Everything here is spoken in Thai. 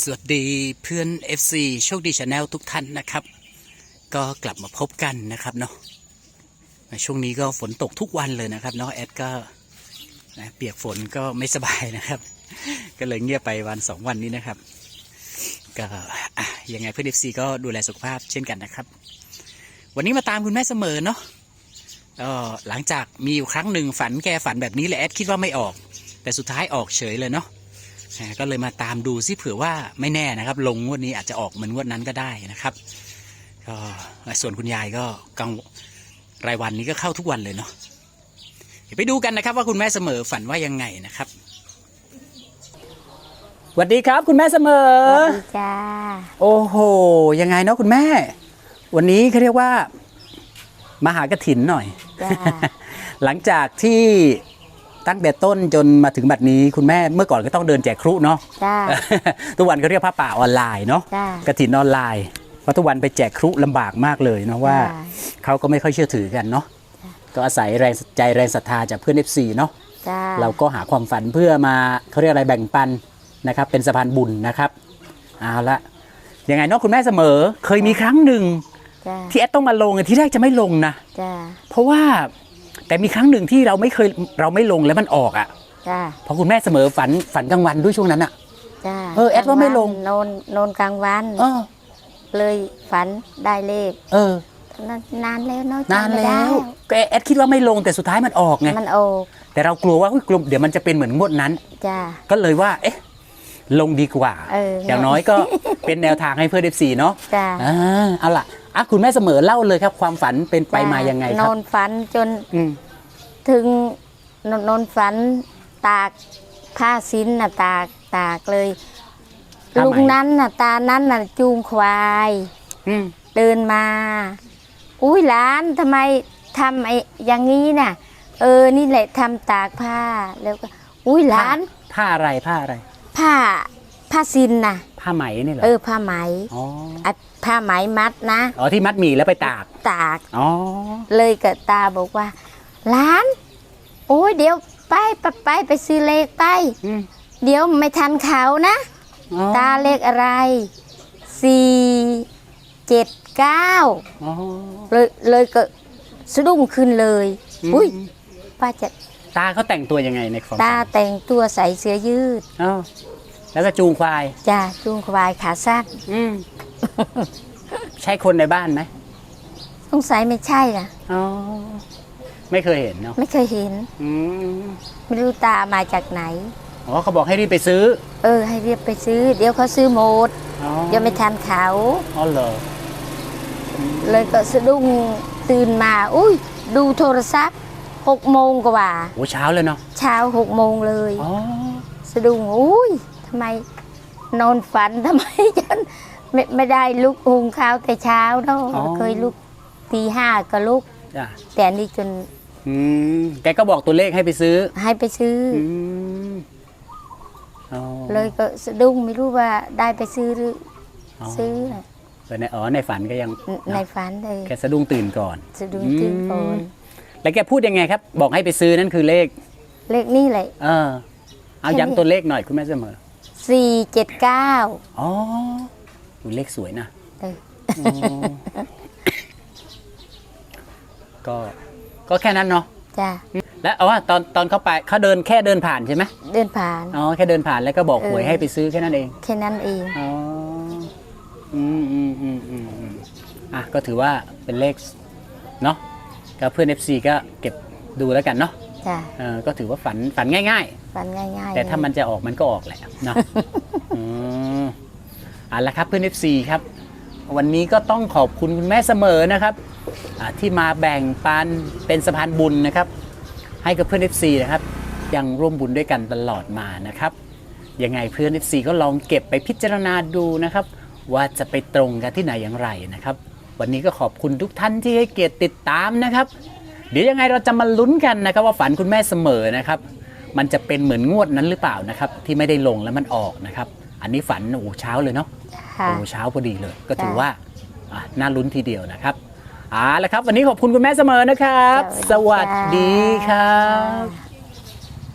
สวัสดีเพื่อน FC โชคดีชาแนลทุกท่านนะครับ ก็กลับมาพบกันนะครับเนาะช่วงนี้ก็ฝนตกทุกวันเลยนะครับเนาะแอดก็นะเปียกฝนก็ไม่สบายนะครับ ก็เลยเงียบไปวันสองวันนี้นะครับ ก็ยังไงเพื่อน FC ก็ดูแลสุขภาพเช่นกันนะครับ วันนี้มาตามคุณแม่เสมอเนาะก็หลังจากมีอยู่ครั้งหนึ่งฝันแกฝันแบบนี้แหละแอดคิดว่าไม่ออก แต่สุดท้ายออกเฉยเลยเนาะ ก็เลยมาตามดูซิเผื่อว่าไม่แน่นะครับ ลงงวดนี้อาจจะออกเหมือนงวดนั้นก็ได้นะครับก็ส่วนคุณยายก็กลางรายวันนี้ก็เข้าทุกวันเลยเนาะเดี๋ยวไปดูกันนะครับ ว่าคุณแม่เสมอฝันว่ายังไงนะครับสวัสดีครับ คุณแม่เสมอสวัสดีจ้าโอ้โหยังไงเนาะคุณแม่ วันนี้เขาเรียกว่า มาหากระถินหน่อยจ้าหลังจากที่ ตั้งแต่ต้นจนมาถึงบัดนี้คุณแม่เมื่อก่อนก็ต้องเดินแจกครุเนาะจ้า ทุกวันก็เรียกผ้าป่าออนไลน์เนาะจ้า กระถินออนไลน์เพราะทุกวันไปแจกครุลำบากมากเลยเนาะว่าใช่เขาก็ไม่ค่อยเชื่อถือกันเนาะก็อาศัยแรงใจแรงศรัทธาจากเพื่อน FC เนาะ จ้า เราก็หาความฝันเพื่อมาเขาเรียกอะไรแบ่งปันนะครับ เป็นสะพานบุญนะครับเอาละยังไงเนาะคุณแม่เสมอเคยมีครั้งหนึ่งจ้า ที่แอดต้องมาลงที่แรกจะไม่ลงนะ จ้า เพราะว่า แต่มีครั้งหนึ่งที่เราไม่เคยเราไม่ลงแล้วมันออกอะ่ะจ้าเพราะคุณแม่เสมอฝันฝันกลางวันด้วยช่วงนั้นอะ่ะ จ้าเออแอดว่าไม่ลง นอนนอนกลางวัน เออ เลยฝันได้เลข เออ นานนานแล้วเนาะนานจำไม่แล้ได้วก็แอดคิดว่าไม่ลงแต่สุดท้ายมันออกไงมันโอกแต่เรากลัวว่าอุ๊ยกลัวเดี๋ยวมันจะเป็นเหมือนงวดนั้น จ้า ก็เลยว่า เอ๊ะ ลงดีกว่าเอออ ย่างน้อยก็ เป็นแนวทางให้เพื่อนเอฟซีเนาะจ้าอ่าเอาล่ะ อะคุณแม่เสมอเล่าเลยครับ ความฝันเป็นไปมายังไงคนรับอนฝันจนอืมถึงนอนนอนฝันตากผ้าสิ้นน่ะตากตากเลย ลุงนั้นน่ะตานั้นน่ะจูงควาย อืมเดินมา อุ้ยหลานทำไมทำไอ้อย่างนี้น่ะ เออนี่แหละทำตากผ้าแล้วก็ อุ้ยหลานผ้าอะไรผ้าอะไร ผ้าผ้าซินน่ะ ผ้าไหมนี่เหรอเออผ้าไหมอ๋ออะผ้าไหมมัดนะอ๋อที่มัดหมี่แล้วไปตากตากอ๋อเลยกับตาบอกว่าหลาน โอ้ยเดี๋ยวไปไปไปไปซื้อเลขไป อืมเดี๋ยวไม่ทันเขานะ อ๋อตาเลขอะไรสี่เจ็ดเก้าอ๋อ เลยเลยก็สะดุ้งขึ้นเลย อืม อุ้ยป้าจะตาเขาแต่งตัวยังไงในความตาแต่งตัวใส่เสื้อยืด อ๋อ แล้วก็จูงควาย จ้าจูงควายขาสั้นอืมใช่คนในบ้านไหมสงสัยไม่ใช่ล่ะ อ๋อ ไม่เคยเห็นเนาะ ไม่เคยเห็น อืมไม่รู้ตามาจากไหน อ๋อเขาบอกให้รีบไปซื้อ เออ ให้เรียบไปซื้อ เดี๋ยวเขาซื้อหมดอ๋อเดี๋ยวไม่ทันเขา อ๋อเหรอเลยก็สะดุ้งตื่นมาอุ้ยดูโทรศัพท์หกโมงกว่า โอ้เช้าเลยเนาะ เช้าหกโมงเลย อ๋อ สะดุ้งอุ้ย ทำไมนอนฝันทำไมฉันไม่ไม่ได้ลุกหุงข้าวแต่เช้าเนาะเคยลุกตีห้าก็ลุก จ้ะแต่อันนี่จนอืมแกก็บอกตัวเลขให้ไปซื้อให้ไปซื้อออืมอ๋อเลยก็สะดุ้งไม่รู้ว่าได้ไปซื้อหรืออ๋อซื้อน่ะแต่ในอ๋อในฝันก็ยังในฝันเลยแกสะดุ้งตื่นก่อน สะดุ้งตื่นก่อนแล้วแกพูดยังไงครับ บอกให้ไปซื้อนั่นคือเลข เลขนี่แหละ เออ เอาแค่นี้ ย้ำตัวเลขหน่อยคุณแม่เสมอ สี่เจ็ดเก้าอ๋อดูเลขสวยนะเออก็ก็แค่นั้นเนาะจ้าแล้วเอาว่าตอนตอนเข้าไปเขาเดินแค่เดินผ่านใช่ไหมเดินผ่าน อ๋อแค่เดินผ่านแล้วก็บอกหวยเออให้ไปซื้อแค่นั้นเอง แค่นั้นเองอ๋ออืมอืมอืมอืมอืมอะก็ถือว่าเป็นเลขเนาะก็เพื่อน FC ก็เก็บดูแล้วกันเนาะ จ้าเออก็ถือว่าฝันฝันง่าย ฝันง่ายๆๆ แต่ถ้ามันจะออกมันก็ออกแหละเนาะ อืมเอะละครับเพื่อน FC ครับ วันนี้ก็ต้องขอบคุณคุณแม่เสมอนะครับอ่าที่มาแบ่งปันเป็นสะพานบุญนะครับ ให้กับเพื่อน FC นะครับ ยังร่วมบุญด้วยกันตลอดมานะครับ ยังไงเพื่อน FC ก็ลองเก็บไปพิจารณาดูนะครับ ว่าจะไปตรงกันที่ไหนอย่างไรนะครับ วันนี้ก็ขอบคุณทุกท่านที่ให้เกียรติติดตามนะครับ เดี๋ยวยังไงเราจะมาลุ้นกันนะครับว่าฝันคุณแม่เสมอนะครับ มันจะเป็นเหมือนงวดนั้นหรือเปล่านะครับ ที่ไม่ได้ลงแล้วมันออกนะครับ อันนี้ฝันโอ้โหเช้าเลยเนาะค่ะโอ้เช้าพอดีเลย ก็ถือจ้ะว่าอะน่าลุ้นทีเดียวนะครับเอ่าละครับ วันนี้ขอบคุณคุณแม่เสมอนะครับสสวัวัสสดีดีคค่ะรับ